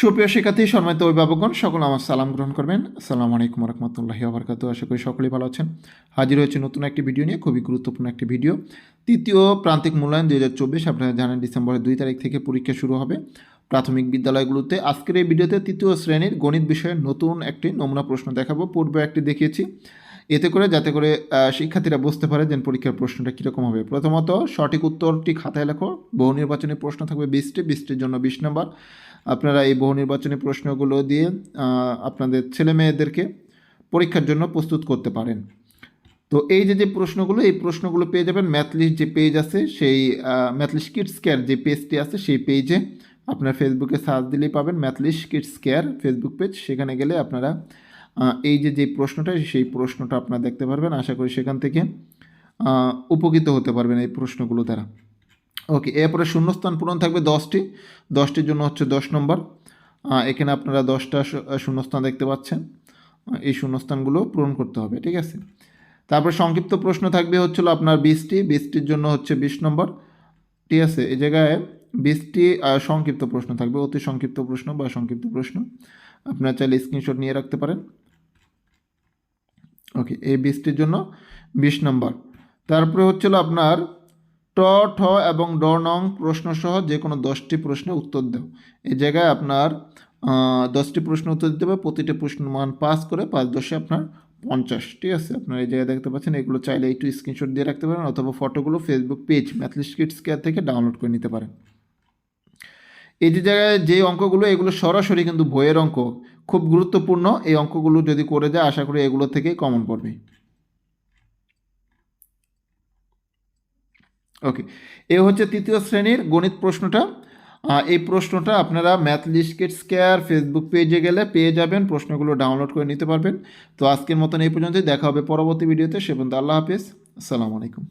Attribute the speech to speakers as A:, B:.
A: সুপ্রিয় শিক্ষার্থী, সম্মানিত অভিভাবকগণ, সকল আমার সালাম গ্রহণ করবেন। আসসালামু আলাইকুম রহমতুল্লাহি আবরকাত আশা করি সকলেই ভালো আছেন। হাজির হয়েছে নতুন একটি ভিডিও নিয়ে, খুবই গুরুত্বপূর্ণ একটি ভিডিও। তৃতীয় প্রান্তিক মূল্যায়ন দুই হাজার চব্বিশ, আপনারা জানেন ডিসেম্বরের দুই তারিখ থেকে পরীক্ষা শুরু হবে। প্রাথমিক বিদ্যালয়গুলোতে আজকের এই ভিডিওতে তৃতীয় শ্রেণির গণিত বিষয়ে নতুন একটি নমুনা প্রশ্ন দেখাবো। পূর্বে একটি দেখিয়েছি। এতে করে যাতে করে শিক্ষার্থীরা বুঝতে পারে যে পরীক্ষার প্রশ্নটা কীরকম হবে। প্রথমত, সঠিক উত্তরটি খাতায় লেখো। বহু নির্বাচনী প্রশ্ন থাকবে বিশটি বিশটির জন্য বিশ নম্বর। আপনারা এই বহু নির্বাচনী প্রশ্নগুলো দিয়ে আপনাদের ছেলে মেয়েদেরকে পরীক্ষার জন্য প্রস্তুত করতে পারেন। তো এই যে যে প্রশ্নগুলো, এই প্রশ্নগুলো পেয়ে যাবেন। ম্যাথলিস্ট যে পেজ আছে, সেই ম্যাথলিস্ট কিডস কেয়ার যে পেজটি আছে, সেই পেজে আপনার ফেসবুকে সার্চ দিলেই পাবেন। Mathlist kids care Facebook page সেখানে গেলে আপনারা এই যে যে প্রশ্নটা, সেই প্রশ্নটা আপনারা দেখতে পারবেন। আশা করি সেখান থেকে উপকৃত হতে পারবেন এই প্রশ্নগুলো দ্বারা। ওকে, এরপরে শূন্যস্থান পূরণ থাকবে দশটি। দশটির জন্য হচ্ছে দশ নম্বর। এখানে আপনারা দশটা শূন্যস্থান দেখতে পাচ্ছেন। এই শূন্যস্থানগুলো পূরণ করতে হবে, ঠিক আছে? তারপর সংক্ষিপ্ত প্রশ্ন থাকবে হচ্ছিল আপনার বিশটি বিশটির জন্য হচ্ছে বিশ নম্বর। ঠিক আছে, এই জায়গায় বিশটি সংক্ষিপ্ত প্রশ্ন থাকবে। অতি সংক্ষিপ্ত প্রশ্ন বা সংক্ষিপ্ত প্রশ্ন। আপনারা চাইলে স্ক্রিনশট নিয়ে রাখতে পারেন। ওকে এই বিশটির জন্য বিশ নম্বর। তারপরে হচ্ছিল আপনার ট, ঠ এবং ড নং প্রশ্ন সহ যে কোনো দশটি প্রশ্নের উত্তর দেও। এই জায়গায় আপনার দশটি প্রশ্ন উত্তর দিতে হবে, প্রতিটি প্রশ্ন মান পাস করে পাঁচ দশে আপনার পঞ্চাশ, ঠিক আছে? আপনারা এই জায়গায় দেখতে পাচ্ছেন, এগুলো চাইলে একটু স্ক্রিনশট দিয়ে রাখতে পারেন অথবা ফটোগুলো Facebook page Mathlist kids care থেকে ডাউনলোড করে নিতে পারেন। এই যে জায়গায় যে অঙ্কগুলো, এগুলো সরাসরি কিন্তু বইয়ের অঙ্ক। খুব গুরুত্বপূর্ণ এই অঙ্কগুলো যদি করে যায়, আশা করি এগুলো থেকেই কমন পড়বে। ওকে এ হচ্ছে তৃতীয় শ্রেণির গণিত প্রশ্নটা। এই প্রশ্নটা আপনারা ম্যাথ লিস্কেট স্কেয়ার ফেসবুক পেজে গেলে পেয়ে যাবেন। প্রশ্নগুলো ডাউনলোড করে নিতে পারবেন। তো আজকের মতন এই পর্যন্তই। দেখা হবে পরবর্তী ভিডিওতে সে পর্যন্ত আল্লাহ হাফিজ। আসসালামু আলাইকুম।